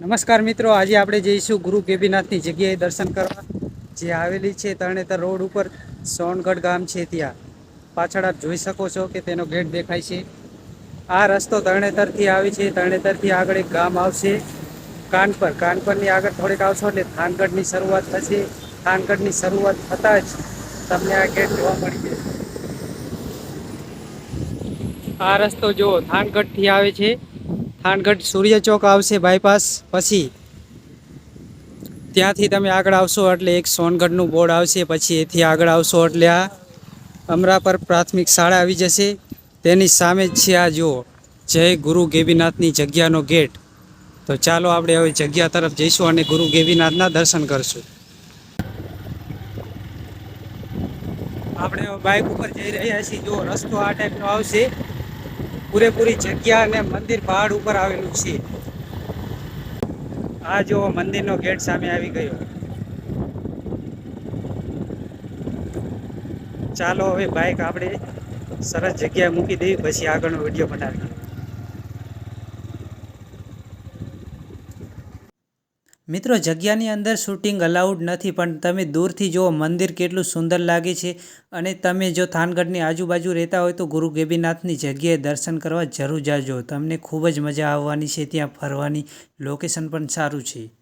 નમસ્કાર મિત્રો, આજે આપણે જઈશું ગુરુ કેબીનાથની જગ્યાએ દર્શન કરવા. જે આવેલી છે તરણેતર રોડ ઉપર, સોનગઢ ગામ છે ત્યાં. પાછળ આપ જોઈ શકો છો કે તેનો ગેટ દેખાય છે. આ રસ્તો તરણેતરથી આવે છે. તરણેતરથી આગળ એક ગામ આવશે. કાનપર. કાનપરની આગળ થોડેક આવશો એટલે થાનગઢની શરૂઆત થશે. થાનગઢની શરૂઆત થતાં જ તમને આ ગેટ જોવા મળી જશે. આ રસ્તો જુઓ, થાનગઢથી આવે છે. થાનગઢ સૂર્ય ચોક આવશે બાયપાસ પછી ત્યાંથી તમે આગળ આવશો એટલે એક સોનગઢનું બોર્ડ આવશે, પછી એથી આગળ આવશો એટલે આ અમરાપર પ્રાથમિક શાળા આવી જશે. તેની સામે જ છે આ જુઓ, જય ગુરુ ગેબીનાથની જગ્યાનો ગેટ. તો ચાલો આપણે હવે જગ્યા તરફ જઈશું અને ગુરુ ગેબીનાથના દર્શન કરશું. આપણે બાઇક ઉપર જઈ રહ્યા છીએ. જો રસ્તો આ ટાઈપનો આવશે. પૂરેપૂરી જગ્યા અને મંદિર પહાડ ઉપર આવેલું છે. આ જો મંદિરનો ગેટ સામે આવી ગયો. ચાલો હવે બાઇક આપણે સરસ જગ્યાએ મૂકી દઈએ, પછી આગળનો વીડિયો બનાવીએ. મિત્રો, જગ્યાની અંદર શૂટિંગ અલાઉડ નથી, પણ તમે દૂરથી જુઓ, મંદિર કેટલું સુંદર લાગે છે અને તમે જો થાનગઢની આજુબાજુ રહેતા હોય તો ગુરુ ગેબીનાથની જગ્યાએ દર્શન કરવા જરૂર જાજો. તમને ખૂબ જ મજા આવવાની છે, ત્યાં ફરવાની. લોકેશન પણ સારું છે.